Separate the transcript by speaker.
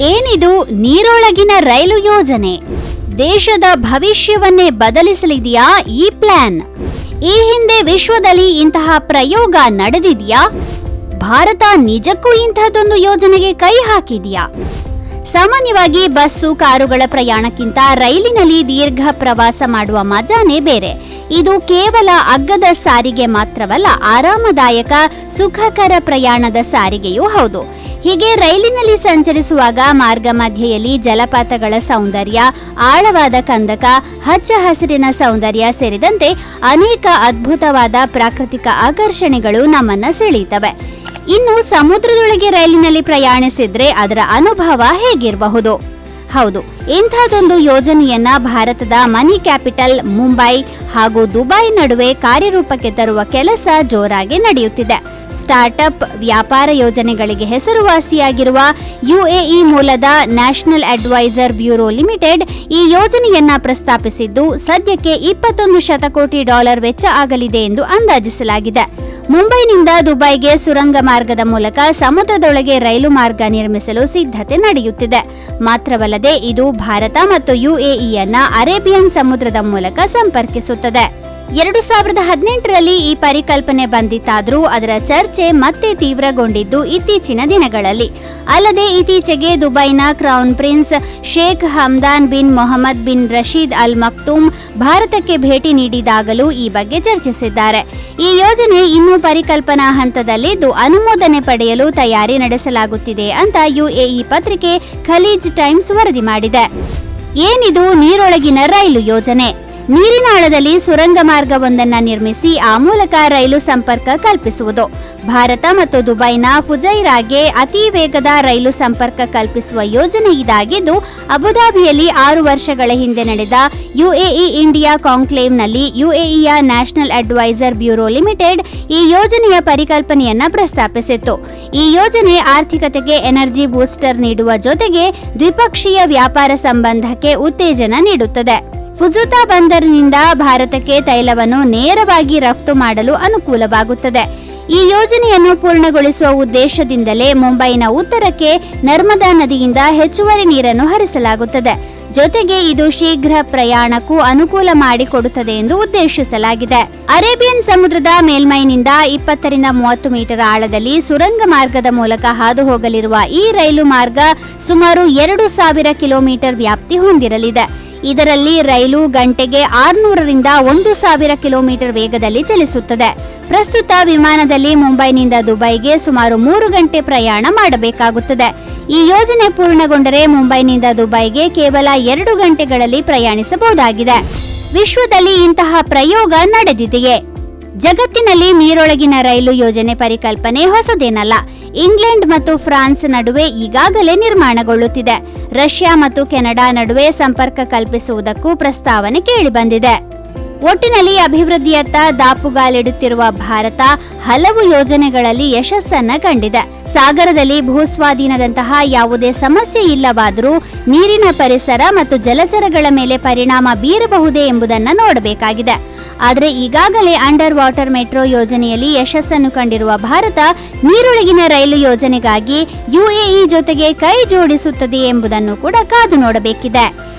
Speaker 1: ಏನಿದು ನೀರೊಳಗಿನ ರೈಲು ಯೋಜನೆ? ದೇಶದ ಭವಿಷ್ಯವನ್ನೇ ಬದಲಿಸಲಿದೆಯಾ ಈ ಪ್ಲಾನ್ ಈ ಹಿಂದೆ ವಿಶ್ವದಲ್ಲಿ ಇಂತಹ ಪ್ರಯೋಗ ನಡೆದಿದೆಯಾ? ಭಾರತ ನಿಜಕ್ಕೂ ಇಂತಹದೊಂದು ಯೋಜನೆಗೆ ಕೈ ಹಾಕಿದೆಯಾ? ಸಾಮಾನ್ಯವಾಗಿ ಬಸ್ಸು, ಕಾರುಗಳ ಪ್ರಯಾಣಕ್ಕಿಂತ ರೈಲಿನಲ್ಲಿ ದೀರ್ಘ ಪ್ರವಾಸ ಮಾಡುವ ಮಜಾನೇ ಬೇರೆ. ಇದು ಕೇವಲ ಅಗ್ಗದ ಸಾರಿಗೆ ಮಾತ್ರವಲ್ಲ, ಆರಾಮದಾಯಕ, ಸುಖಕರ ಪ್ರಯಾಣದ ಸಾರಿಗೆಯೂ ಹೌದು. ಹೀಗೆ ರೈಲಿನಲ್ಲಿ ಸಂಚರಿಸುವಾಗ ಮಾರ್ಗ ಮಧ್ಯೆಯಲ್ಲಿ ಜಲಪಾತಗಳ ಸೌಂದರ್ಯ, ಆಳವಾದ ಕಂದಕ, ಹಚ್ಚ ಹಸಿರಿನ ಸೌಂದರ್ಯ ಸೇರಿದಂತೆ ಅನೇಕ ಅದ್ಭುತವಾದ ಪ್ರಾಕೃತಿಕ ಆಕರ್ಷಣೆಗಳು ನಮ್ಮನ್ನ ಸೆಳೆಯುತ್ತವೆ. ಇನ್ನು ಸಮುದ್ರದೊಳಗೆ ರೈಲಿನಲ್ಲಿ ಪ್ರಯಾಣಿಸಿದ್ರೆ ಅದರ ಅನುಭವ ಹೇಗಿರಬಹುದು? ಹೌದು ಇಂಥದೊಂದು ಯೋಜನೆಯನ್ನ ಭಾರತದ ಮನಿ ಕ್ಯಾಪಿಟಲ್ ಮುಂಬೈ ಹಾಗೂ ದುಬೈ ನಡುವೆ ಕಾರ್ಯರೂಪಕ್ಕೆ ತರುವ ಕೆಲಸ ಜೋರಾಗಿ ನಡೆಯುತ್ತಿದೆ. ಸ್ಟಾರ್ಟ್ಅಪ್ ವ್ಯಾಪಾರ ಯೋಜನೆಗಳಿಗೆ ಹೆಸರುವಾಸಿಯಾಗಿರುವ ಯುಎಇ ಮೂಲದ ನ್ಯಾಷನಲ್ ಅಡ್ವೈಸರ್ ಬ್ಯೂರೋ ಲಿಮಿಟೆಡ್ ಈ ಯೋಜನೆಯನ್ನ ಪ್ರಸ್ತಾಪಿಸಿದ್ದು, ಸದ್ಯಕ್ಕೆ ಇಪ್ಪತ್ತೊಂದು ಶತಕೋಟಿ ಡಾಲರ್ ವೆಚ್ಚ ಆಗಲಿದೆ ಎಂದು ಅಂದಾಜಿಸಲಾಗಿದೆ. ಮುಂಬೈನಿಂದ ದುಬೈಗೆ ಸುರಂಗ ಮಾರ್ಗದ ಮೂಲಕ ಸಮುದ್ರದೊಳಗೆ ರೈಲು ಮಾರ್ಗ ನಿರ್ಮಿಸಲು ಸಿದ್ಧತೆ ನಡೆಯುತ್ತಿದೆ. ಮಾತ್ರವಲ್ಲದೆ ಇದು ಭಾರತ ಮತ್ತು ಯುಎಇಯನ್ನ ಅರೇಬಿಯನ್ ಸಮುದ್ರದ ಮೂಲಕ ಸಂಪರ್ಕಿಸುತ್ತದೆ. ಎರಡು ಸಾವಿರದ ಹದಿನೆಂಟರಲ್ಲಿ ಈ ಪರಿಕಲ್ಪನೆ ಬಂದಿತ್ತಾದರೂ ಅದರ ಚರ್ಚೆ ಮತ್ತೆ ತೀವ್ರಗೊಂಡಿದ್ದು ಇತ್ತೀಚಿನ ದಿನಗಳಲ್ಲಿ. ಅಲ್ಲದೆ ಇತ್ತೀಚೆಗೆ ದುಬೈನ crown prince Sheikh Hamdan bin Mohammed bin Rashid Al Maktoum ಭಾರತಕ್ಕೆ ಭೇಟಿ ನೀಡಿದಾಗಲೂ ಈ ಬಗ್ಗೆ ಚರ್ಚಿಸಿದ್ದಾರೆ. ಈ ಯೋಜನೆ ಇನ್ನೂ ಪರಿಕಲ್ಪನಾ ಹಂತದಲ್ಲಿದ್ದು ಅನುಮೋದನೆ ಪಡೆಯಲು ತಯಾರಿ ನಡೆಸಲಾಗುತ್ತಿದೆ ಅಂತ ಯುಎಇ ಪತ್ರಿಕೆ ಖಲೀಜ್ ಟೈಮ್ಸ್ ವರದಿ ಮಾಡಿದೆ. ಏನಿದು ನೀರೊಳಗಿನ ರೈಲು ಯೋಜನೆ? ನೀರಿನ ಆಳದಲ್ಲಿ ಸುರಂಗ ಮಾರ್ಗವೊಂದನ್ನು ನಿರ್ಮಿಸಿ ಆ ಮೂಲಕ ರೈಲು ಸಂಪರ್ಕ ಕಲ್ಪಿಸುವುದು. ಭಾರತ ಮತ್ತು ದುಬೈನ ಫುಜೈರಾಗೆ ಅತಿ ವೇಗದ ರೈಲು ಸಂಪರ್ಕ ಕಲ್ಪಿಸುವ ಯೋಜನೆ ಇದಾಗಿದ್ದು ಅಬುಧಾಬಿಯಲ್ಲಿ ಆರು ವರ್ಷಗಳ ಹಿಂದೆ ನಡೆದ ಯುಎಇ ಇಂಡಿಯಾ ಕಾಂಕ್ಲೇವ್ನಲ್ಲಿ ಯುಎಇಯ ನ್ಯಾಷನಲ್ ಅಡ್ವೈಸರ್ ಬ್ಯೂರೋ ಲಿಮಿಟೆಡ್ ಈ ಯೋಜನೆಯ ಪರಿಕಲ್ಪನೆಯನ್ನ ಪ್ರಸ್ತಾಪಿಸಿತ್ತು. ಈ ಯೋಜನೆ ಆರ್ಥಿಕತೆಗೆ ಎನರ್ಜಿ ಬೂಸ್ಟರ್ ನೀಡುವ ಜೊತೆಗೆ ದ್ವಿಪಕ್ಷೀಯ ವ್ಯಾಪಾರ ಸಂಬಂಧಕ್ಕೆ ಉತ್ತೇಜನ ನೀಡುತ್ತದೆ. ಫುಜುತಾ ಬಂದರಿನಿಂದ ಭಾರತಕ್ಕೆ ತೈಲವನ್ನು ನೇರವಾಗಿ ರಫ್ತು ಮಾಡಲು ಅನುಕೂಲವಾಗುತ್ತದೆ. ಈ ಯೋಜನೆಯನ್ನು ಪೂರ್ಣಗೊಳಿಸುವ ಉದ್ದೇಶದಿಂದಲೇ ಮುಂಬೈನ ಉತ್ತರಕ್ಕೆ ನರ್ಮದಾ ನದಿಯಿಂದ ಹೆಚ್ಚುವರಿ ನೀರನ್ನು ಹರಿಸಲಾಗುತ್ತದೆ. ಜೊತೆಗೆ ಇದು ಶೀಘ್ರ ಪ್ರಯಾಣಕ್ಕೂ ಅನುಕೂಲ ಮಾಡಿಕೊಡುತ್ತದೆ ಎಂದು ಉದ್ದೇಶಿಸಲಾಗಿದೆ. ಅರೇಬಿಯನ್ ಸಮುದ್ರದ ಮೇಲ್ಮೈನಿಂದ ಇಪ್ಪತ್ತರಿಂದ ಮೂವತ್ತು ಮೀಟರ್ ಆಳದಲ್ಲಿ ಸುರಂಗ ಮಾರ್ಗದ ಮೂಲಕ ಹಾದು ಹೋಗಲಿರುವ ಈ ರೈಲು ಮಾರ್ಗ ಸುಮಾರು ಎರಡು ಸಾವಿರ ಕಿಲೋಮೀಟರ್ ವ್ಯಾಪ್ತಿ ಹೊಂದಿರಲಿದೆ. ಇದರಲ್ಲಿ ರೈಲು ಗಂಟೆಗೆ ಆರುನೂರರಿಂದ ಒಂದು ಸಾವಿರ ಕಿಲೋಮೀಟರ್ ವೇಗದಲ್ಲಿ ಚಲಿಸುತ್ತದೆ. ಪ್ರಸ್ತುತ ವಿಮಾನದಲ್ಲಿ ಮುಂಬೈನಿಂದ ದುಬೈಗೆ ಸುಮಾರು ಮೂರು ಗಂಟೆ ಪ್ರಯಾಣ ಮಾಡಬೇಕಾಗುತ್ತದೆ. ಈ ಯೋಜನೆ ಪೂರ್ಣಗೊಂಡರೆ ಮುಂಬೈನಿಂದ ದುಬೈಗೆ ಕೇವಲ ಎರಡು ಗಂಟೆಗಳಲ್ಲಿ ಪ್ರಯಾಣಿಸಬಹುದಾಗಿದೆ. ವಿಶ್ವದಲ್ಲಿ ಇಂತಹ ಪ್ರಯೋಗ ನಡೆದಿದೆಯೇ? ಜಗತ್ತಿನಲ್ಲಿ ನೀರೊಳಗಿನ ರೈಲು ಯೋಜನೆ ಪರಿಕಲ್ಪನೆ ಹೊಸದೇನಲ್ಲ. ಇಂಗ್ಲೆಂಡ್ ಮತ್ತು ಫ್ರಾನ್ಸ್ ನಡುವೆ ಈಗಾಗಲೇ ನಿರ್ಮಾಣಗೊಳ್ಳುತ್ತಿದೆ. ರಷ್ಯಾ ಮತ್ತು ಕೆನಡಾ ನಡುವೆ ಸಂಪರ್ಕ ಕಲ್ಪಿಸುವುದಕ್ಕೂ ಪ್ರಸ್ತಾವನೆ ಕೇಳಿಬಂದಿದೆ. ಒಟ್ಟಿನಲ್ಲಿ ಅಭಿವೃದ್ಧಿಯತ್ತ ದಾಪುಗಾಲಿಡುತ್ತಿರುವ ಭಾರತ ಹಲವು ಯೋಜನೆಗಳಲ್ಲಿ ಯಶಸ್ಸನ್ನ ಕಂಡಿದೆ. ಸಾಗರದಲ್ಲಿ ಭೂಸ್ವಾಧೀನದಂತಹ ಯಾವುದೇ ಸಮಸ್ಯೆ ಇಲ್ಲವಾದರೂ ನೀರಿನ ಪರಿಸರ ಮತ್ತು ಜಲಚರಗಳ ಮೇಲೆ ಪರಿಣಾಮ ಬೀರಬಹುದೇ ಎಂಬುದನ್ನು ನೋಡಬೇಕಾಗಿದೆ. ಆದರೆ ಈಗಾಗಲೇ ಅಂಡರ್ ವಾಟರ್ ಮೆಟ್ರೋ ಯೋಜನೆಯಲ್ಲಿ ಯಶಸ್ಸನ್ನು ಕಂಡಿರುವ ಭಾರತ ನೀರೊಳಗಿನ ರೈಲು ಯೋಜನೆಗಾಗಿ ಯುಎಇ ಜೊತೆಗೆ ಕೈ ಜೋಡಿಸುತ್ತದೆ ಎಂಬುದನ್ನು ಕೂಡ ಕಾದು ನೋಡಬೇಕಿದೆ.